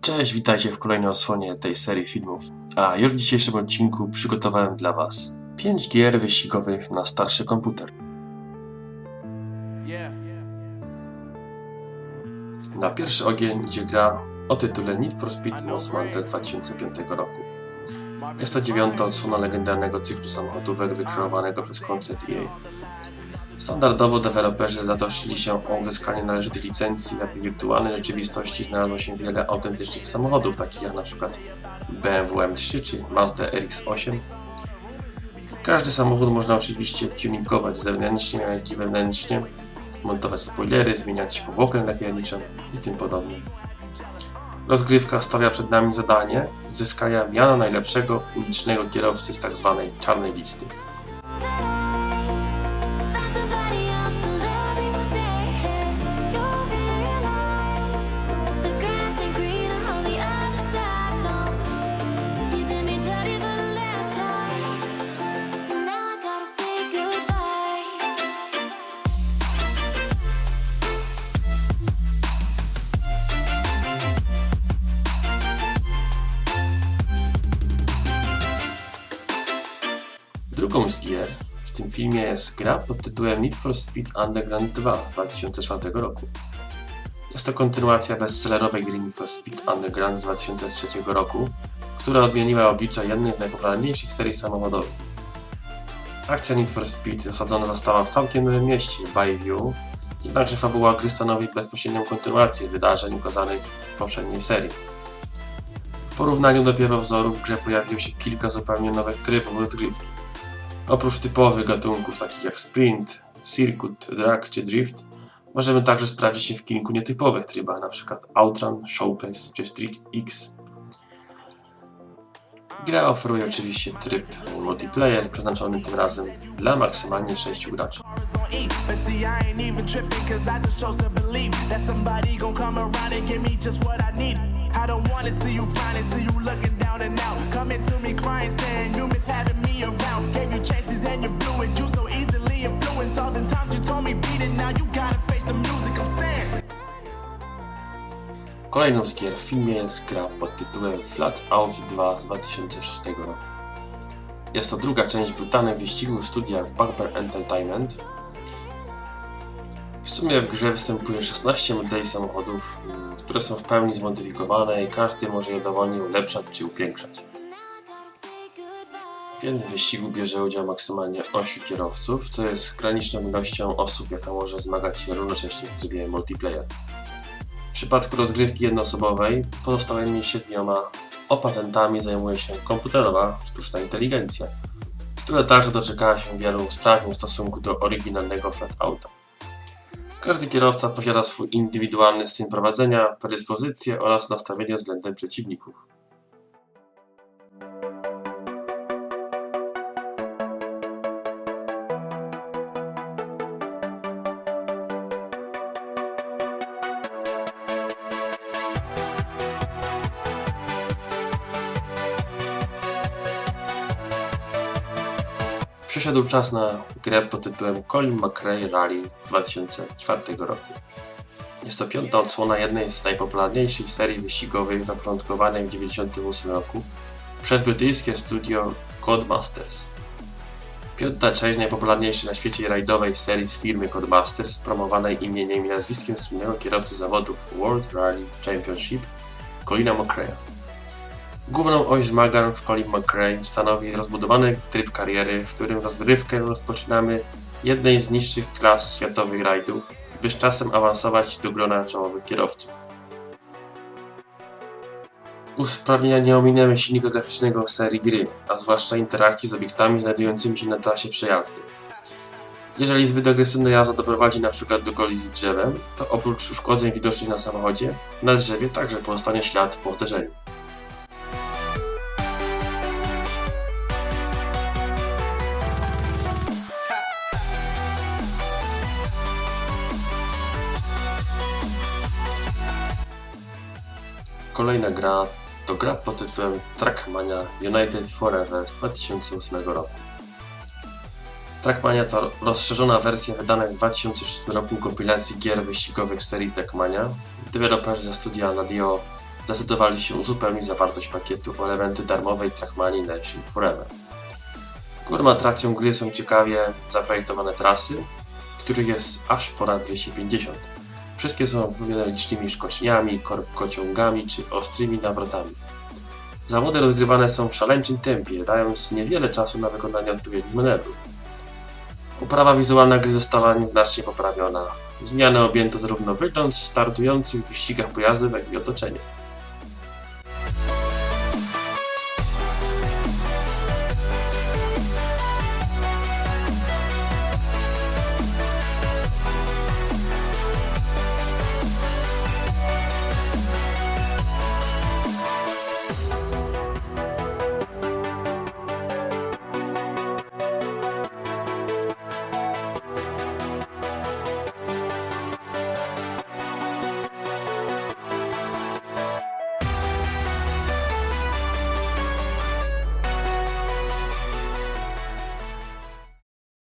Cześć, witajcie w kolejnej odsłonie tej serii filmów. A już w dzisiejszym odcinku przygotowałem dla Was 5 gier wyścigowych na starszy komputer. Na pierwszy ogień idzie gra o tytule Need for Speed Most Wanted z 2005 roku. Jest to dziewiąta odsłona legendarnego cyklu samochodówek wykreowanego przez koncert EA. Standardowo deweloperzy zatroszczyli się o uzyskanie należytych licencji, aby w wirtualnej rzeczywistości znalazło się wiele autentycznych samochodów, takich jak np. BMW M3 czy Mazda RX-8. Każdy samochód można oczywiście tuningować zewnętrznie, jak i wewnętrznie, montować spoilery, zmieniać powłokę nakierniczą i tym podobnie. Rozgrywka stawia przed nami zadanie uzyskania miana najlepszego ulicznego kierowcy z tzw. czarnej listy. Drugą z gier w tym filmie jest gra pod tytułem Need for Speed Underground 2 z 2004 roku. Jest to kontynuacja bestsellerowej gry Need for Speed Underground z 2003 roku, która odmieniła oblicza jednej z najpopularniejszych serii samochodowych. Akcja Need for Speed osadzona została w całkiem nowym mieście, Bayview, jednakże fabuła gry stanowi bezpośrednią kontynuację wydarzeń ukazanych w poprzedniej serii. W porównaniu do pierwowzorów w grze pojawiło się kilka zupełnie nowych trybów rozgrywki. Oprócz typowych gatunków takich jak sprint, circuit, drag czy drift, możemy także sprawdzić się w kilku nietypowych trybach, np. Outrun, Showcase czy Street X. Gra oferuje oczywiście tryb multiplayer, przeznaczony tym razem dla maksymalnie 6 graczy. I don't wanna see you flying, see you looking down and out. Coming to me crying, saying you miss having me around. Gave you chances and you blew it. You so easily influenced. All the times you told me beat it, now you gotta face the music. I'm saying. Kolejną z gier w filmie jest gra pod tytułem Flat Out 2 z 2006 roku. Jest to druga część brutalnych wyścigów w studiach Bugbear Entertainment. W sumie w grze występuje 16 modeli samochodów, mm, które są w pełni zmodyfikowane i każdy może je dowolnie ulepszać czy upiększać. W wyścigu bierze udział maksymalnie 8 kierowców, co jest graniczną ilością osób, jaka może zmagać się równocześnie w trybie multiplayer. W przypadku rozgrywki jednoosobowej pozostałymi siedmioma opatentami zajmuje się komputerowa sztuczna inteligencja, która także doczekała się wielu usprawnień w stosunku do oryginalnego flatouta. Każdy kierowca posiada swój indywidualny styl prowadzenia, predyspozycje oraz nastawienie względem przeciwników. Przyszedł czas na grę pod tytułem Colin McRae Rally z 2004 roku. Jest to piąta odsłona jednej z najpopularniejszych serii wyścigowych zapoczątkowanej w 1998 roku przez brytyjskie studio Codemasters. Piąta część najpopularniejszej na świecie rajdowej serii z firmy Codemasters, promowanej imieniem i nazwiskiem słynnego kierowcy zawodów World Rally Championship Colina McRae'a. Główną oś zmagań w Colin McRae stanowi rozbudowany tryb kariery, w którym rozgrywkę rozpoczynamy jednej z niższych klas światowych rajdów, by z czasem awansować do grona czołowych kierowców. Usprawnienia nie ominęły silnika graficznego serii gry, a zwłaszcza interakcji z obiektami znajdującymi się na trasie przejazdu. Jeżeli zbyt agresywna jazda doprowadzi np. do kolizji z drzewem, to oprócz uszkodzeń widocznych na samochodzie, na drzewie także pozostanie ślad po uderzeniu. Kolejna gra to gra pod tytułem Trackmania United Forever z 2008 roku. Trackmania to rozszerzona wersja wydanej w 2006 roku kompilacji gier wyścigowych serii Trackmania. Deweloperzy ze studia Nadio zdecydowali się uzupełnić zawartość pakietu o elementy darmowej Trackmanii Nation Forever. Główną atrakcją gry są ciekawie zaprojektowane trasy, których jest aż ponad 250. Wszystkie są wypełnione licznymi szkoczniami, korkociągami czy ostrymi nawrotami. Zawody rozgrywane są w szaleńczym tempie, dając niewiele czasu na wykonanie odpowiednich manewrów. Oprawa wizualna gry została nieznacznie poprawiona. Zmiany objęto zarówno wygląd startujących w wyścigach pojazdów, jak i otoczenie.